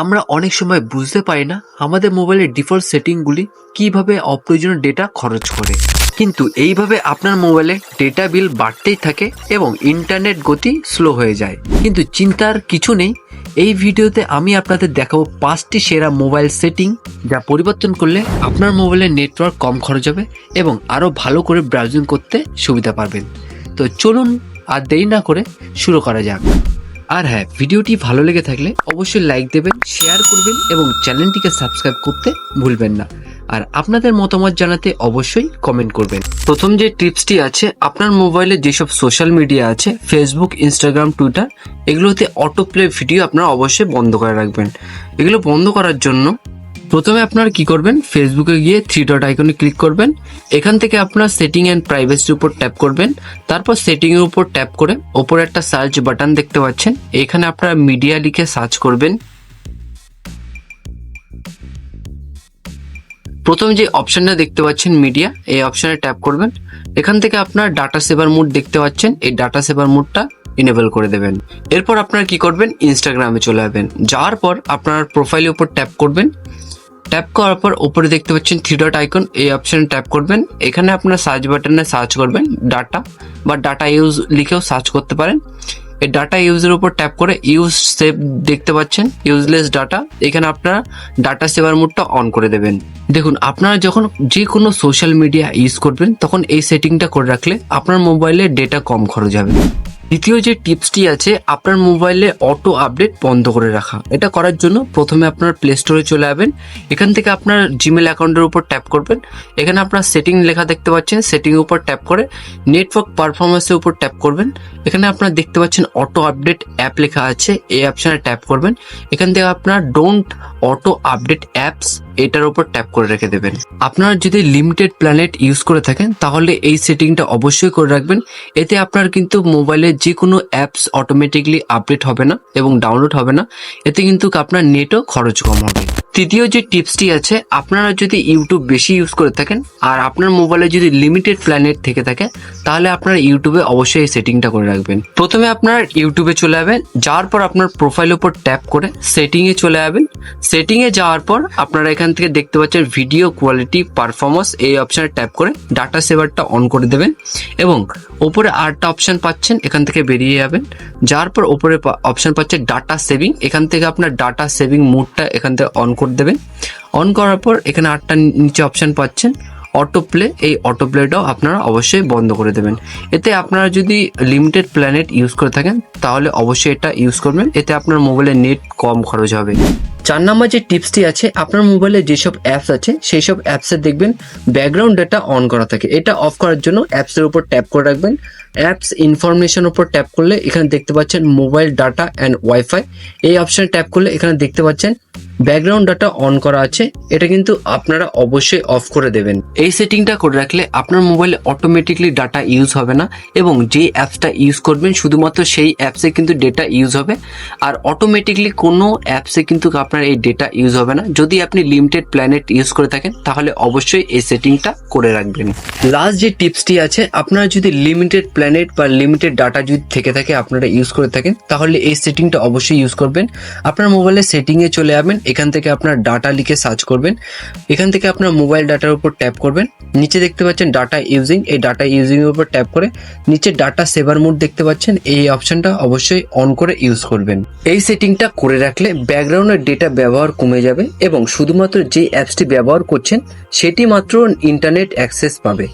আমরা অনেক সময় বুঝতে পারি না আমাদের মোবাইলের ডিফল্ট সেটিংগুলি কীভাবে অপ্রয়োজনীয় ডেটা খরচ করে। কিন্তু এইভাবে আপনার মোবাইলে ডেটা বিল বাড়তেই থাকে এবং ইন্টারনেট গতি স্লো হয়ে যায়। কিন্তু চিন্তার কিছু নেই, এই ভিডিওতে আমি আপনাদের দেখাবো পাঁচটি সেরা মোবাইল সেটিং যা পরিবর্তন করলে আপনার মোবাইলের নেটওয়ার্ক কম খরচ হবে এবং আরও ভালো করে ব্রাউজিং করতে সুবিধা পাবেন তো চলুন আর দেরি না করে শুরু করা যাক। আর হ্যাঁ ভিডিওটি ভালো লেগে থাকলে অবশ্যই লাইক দেবেন শেয়ার করবেন এবং চ্যানেলটিকে সাবস্ক্রাইব করতে ভুলবেন না। আর আপনাদের মতামত জানাতে অবশ্যই কমেন্ট করবেন। প্রথম যে টিপসটি আছে, আপনার মোবাইলে যেসব সোশ্যাল মিডিয়া আছে ফেসবুক ইনস্টাগ্রাম টুইটার এগুলোতে অটো প্লে ভিডিও আপনারা অবশ্যই বন্ধ করে রাখবেন। এগুলো বন্ধ করার জন্য প্রথমে আপনারা কি করবেন? ফেসবুকে গিয়ে থ্রি ডট আইকনে ক্লিক করবেন। এখান থেকে আপনার সেটিং অ্যান্ড প্রাইভেসির উপর ট্যাপ করবেন। তারপর সেটিং এর উপর ট্যাপ করে ওপরে একটা সার্চ বাটন দেখতে পাচ্ছেন। এখানে আপনারা মিডিয়া লিখে সার্চ করবেন। প্রথম যে অপশনটা দেখতে পাচ্ছেন মিডিয়া এই অপশনে ট্যাপ করবেন। এখান থেকে আপনার ডাটা সেভার মুড দেখতে পাচ্ছেন। এই ডাটা সেভার মুডটা ইনেবল করে দেবেন। এরপর আপনারা কি করবেন? ইনস্টাগ্রামে চলে যাবেন। যাওয়ার পর আপনার প্রোফাইলের উপর ট্যাপ করবেন। ট্যাপ করার পর উপরে দেখতে পাচ্ছেন থ্রি ডট আইকন এই অপশনে ট্যাপ করবেন। এখানে আপনার সার্চ বাটনে সার্চ করবেন ডাটা বা ডাটা ইউজ লিখেও সার্চ করতে পারেন। এই ডাটা ইউজের উপর ট্যাপ করে ইউজ সেভ দেখতে পাচ্ছেন ইউজলেস ডাটা এখানে আপনারা ডাটা সেভার মোডটা অন করে দেবেন। দেখুন, আপনারা যখন যে কোনো সোশ্যাল মিডিয়া ইউজ করবেন, তখন এই সেটিংটা করে রাখলে আপনার মোবাইলে ডেটা কম খরচ হবে। দ্বিতীয় যে টিপসটি আছে, আপনার মোবাইলে অটো আপডেট বন্ধ করে রাখা। এটা করার জন্য প্রথমে আপনার প্লে স্টোরে চলে যাবেন এখান থেকে আপনার জিমেল অ্যাকাউন্টের উপর ট্যাপ করবেন। এখানে আপনার সেটিং লেখা দেখতে পাচ্ছেন। সেটিং উপর ট্যাপ করে নেটওয়ার্ক পারফরমেন্সের উপর ট্যাপ করবেন। এখানে আপনার দেখতে পাচ্ছেন অটো আপডেট অ্যাপ লেখা আছে। এই অপশানে ট্যাপ করবেন। এখান থেকে আপনার ডোন্ট অটো আপডেট অ্যাপস এটার উপর ট্যাপ করে রেখে দেবেন। আপনারা যদি লিমিটেড প্ল্যানেট ইউজ করে থাকেন, তাহলে এই সেটিংটা অবশ্যই করে রাখবেন। এতে আপনার কিন্তু মোবাইলে যে কোনো অ্যাপস অটোমেটিকলি আপডেট হবে না এবং ডাউনলোড হবে না। এতে কিন্তু আপনার নেটও খরচ কম হবে। তৃতীয় যে টিপসটি আছে, আপনারা যদি ইউটিউব বেশি ইউজ করে থাকেন আর আপনার মোবাইলে যদি লিমিটেড প্ল্যানেট থেকে থাকে, তাহলে আপনার ইউটিউবে অবশ্যই এই সেটিংটা করে রাখবেন। প্রথমে আপনার ইউটিউবে চলে যাবেন, যাওয়ার পর আপনার প্রোফাইলের উপর ট্যাপ করে সেটিংয়ে চলে যাবেন। সেটিংয়ে যাওয়ার পর আপনারা এখান থেকে দেখতে পাচ্ছেন ভিডিও কোয়ালিটি পারফরমেন্স এই অপশানে ট্যাপ করে ডাটা সেভারটা অন করে দেবেন এবং ওপরে আটটা অপশান পাচ্ছেন, এখান থেকে বেরিয়ে যাবেন। যাওয়ার পর ওপরে অপশান পাচ্ছে ডাটা সেভিং এখান থেকে আপনার ডাটা সেভিং মোডটা এখান থেকে অন করে দেবেন। অন করার পর এখানে আটটা নিচে অপশন পাচ্ছেন। অটো প্লে এই অটো প্লেটাও আপনারা অবশ্যই বন্ধ করে দেবেন। এতে আপনারা যদি লিমিটেড প্ল্যানেট ইউজ করে থাকেন, তাহলে অবশ্যই এটা ইউজ করবেন। এতে আপনার মোবাইলের নেট কম খরচ হবে। চার নাম্বার যে টিপসটি আছে, আপনার মোবাইলে যেসব অ্যাপস আছে সেই সব অ্যাপসে দেখবেন ব্যাকগ্রাউন্ড ডেটা অন করা থাকে। এটা অফ করার জন্য অ্যাপসের উপর ট্যাপ করে রাখবেন। অ্যাপস ইনফরমেশন উপর ট্যাপ করলে এখানে দেখতে পাচ্ছেন মোবাইল ডাটা অ্যান্ড ওয়াইফাই এই অপশানে ট্যাপ করলে এখানে দেখতে পাচ্ছেন ব্যাকগ্রাউন্ড ডাটা অন করা আছে, এটা কিন্তু আপনারা অবশ্যই অফ করে দেবেন। এই সেটিংটা করে রাখলে আপনার মোবাইলে অটোমেটিকলি ডাটা ইউজ হবে না এবং যে অ্যাপসটা ইউজ করবেন, শুধুমাত্র সেই অ্যাপসে কিন্তু ডেটা ইউজ হবে। আর অটোমেটিকলি কোনো অ্যাপসে কিন্তু আপনার এই ডেটা ইউজ হবে না। যদি আপনি লিমিটেড প্ল্যানেট ইউজ করে থাকেন, তাহলে অবশ্যই এই সেটিংটা করে রাখবেন। লাস্ট যে টিপসটি আছে, আপনারা যদি লিমিটেড প্ল্যানেট বা লিমিটেড ডাটা যদি থেকে থাকে, আপনারা ইউজ করে থাকেন, তাহলে এই সেটিংটা অবশ্যই ইউজ করবেন। আপনার মোবাইলে সেটিংয়ে চলে যাবেন এখান থেকে আপনার ডাটা লিখে সার্চ করবেন। এখান থেকে আপনার মোবাইল ডাটার উপর ট্যাপ করবেন। নিচে দেখতে পাচ্ছেন ডাটা ইউজিং এই ডাটা ইউজিং এর উপর ট্যাপ করে নিচে ডাটা সেভার মোড দেখতে পাচ্ছেন। এই অপশনটা অবশ্যই অন করে ইউজ করবেন। এই সেটিংটা করে রাখলে ব্যাকগ্রাউন্ডের ডেটা ব্যবহার কমে যাবে এবং শুধুমাত্র যে অ্যাপসটি ব্যবহার করছেন, সেটি মাত্র ইন্টারনেট অ্যাক্সেস পাবে।